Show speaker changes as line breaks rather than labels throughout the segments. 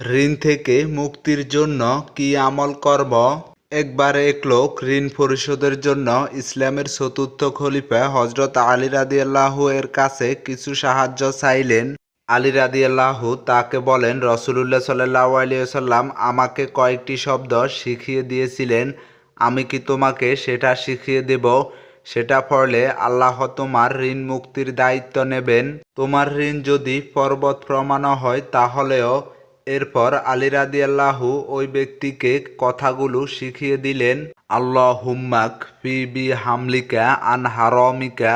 ঋণ থেকে মুক্তির জন্য কি আমল করব একবার এক লোক ঋণ পরিশোধের জন্য ইসলামের চতুর্থ খলিফা হজরত আলী রাদিয়াল্লাহু এর কাছে কিছু সাহায্য চাইলেন। আলী রাদিয়াল্লাহু তাকে বলেন, রসুলুল্লাহ সাল্লাহ আলিয়াল্লাম আমাকে কয়েকটি শব্দ শিখিয়ে দিয়েছিলেন। আমি কি তোমাকে সেটা শিখিয়ে দেব? সেটা পড়লে আল্লাহ তোমার ঋণ মুক্তির দায়িত্ব নেবেন। তোমার ঋণ যদি পর্বত প্রমাণ হয়, তাহলেও এরপর আলী রাদিয়াল্লাহু ওই ব্যক্তিকে কথাগুলো শিখিয়ে দিলেন আল্লাহ হুম্মাক ফি বি হামলিকা আন হারমিকা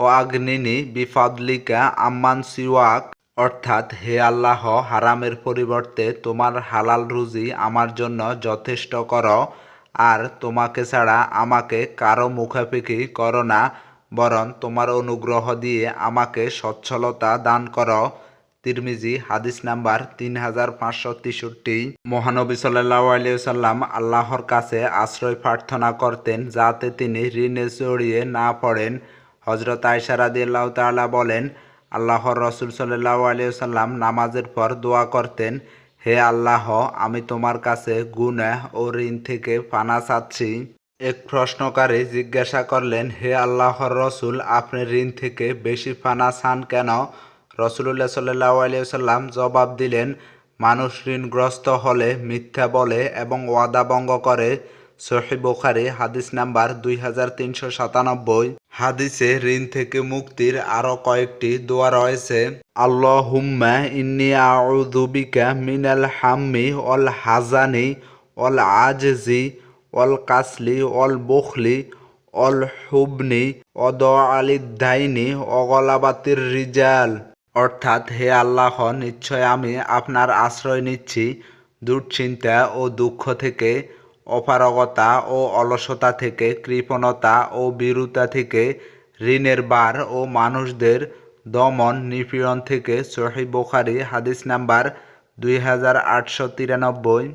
ও আগ্নিনি বিফাদলিকা আম্মান সিওয়াক। অর্থাৎ, হে আল্লাহ, হারামের পরিবর্তে তোমার হালাল রুজি আমার জন্য যথেষ্ট কর, আর তোমাকে ছাড়া আমাকে কারও মুখাপেক্ষি করো না, বরং তোমার অনুগ্রহ দিয়ে আমাকে সচ্ছলতা দান করো। তিরমিজি, হাদিস নাম্বার তিন হাজার পাঁচশো তেষট্টি। মহানবী সাল্লাহ আলিয়াল্লাম আল্লাহর কাছে আশ্রয় প্রার্থনা করতেন যাতে তিনি ঋণে জড়িয়ে না পড়েন। হজরত আয়সা রাদিয়াল্লাহু তাআলা বলেন, আল্লাহর রসুল সাল্লাহ আলিয়াল্লাম নামাজের পর দোয়া করতেন, হে আল্লাহ, আমি তোমার কাছে গুনাহ ও ঋণ থেকে পানা চাচ্ছি। এক প্রশ্নকারী জিজ্ঞাসা করলেন, হে আল্লাহর রসুল, আপনি ঋণ থেকে বেশি পানা চান কেন? রসুল্লাহ সাল্লাহ আলিয়াল্লাম জবাব দিলেন, মানুষ ঋণগ্রস্ত হলে মিথ্যা বলে এবং ওয়াদা ভঙ্গ করে। সহি বোখারি, হাদিস নাম্বার দুই হাজার তিনশো সাতানব্বই। হাদিসে ঋণ থেকে মুক্তির আরও কয়েকটি দোয়া রয়েছে। আল্লাহ হুম্মা ইন্নি আউযুবিকা মিনাল হাম্মি অল হাজানি অল আজজি অল কাসলি অল বখলি অল হুবনি অদ আলিদ্দাইনি অগলাবাতির রিজাল। অর্থাৎ, হে আল্লাহ, নিশ্চয় আমি আপনার আশ্রয় নিচ্ছি দুশ্চিন্তা ও দুঃখ থেকে, অপারগতা ও অলসতা থেকে, কৃপণতা ও বিরুতা থেকে, ঋণের বার ও মানুষদের দমন নিপীড়ন থেকে সহি বোখারি হাদিস নাম্বার দুই হাজার আটশো তিরানব্বই।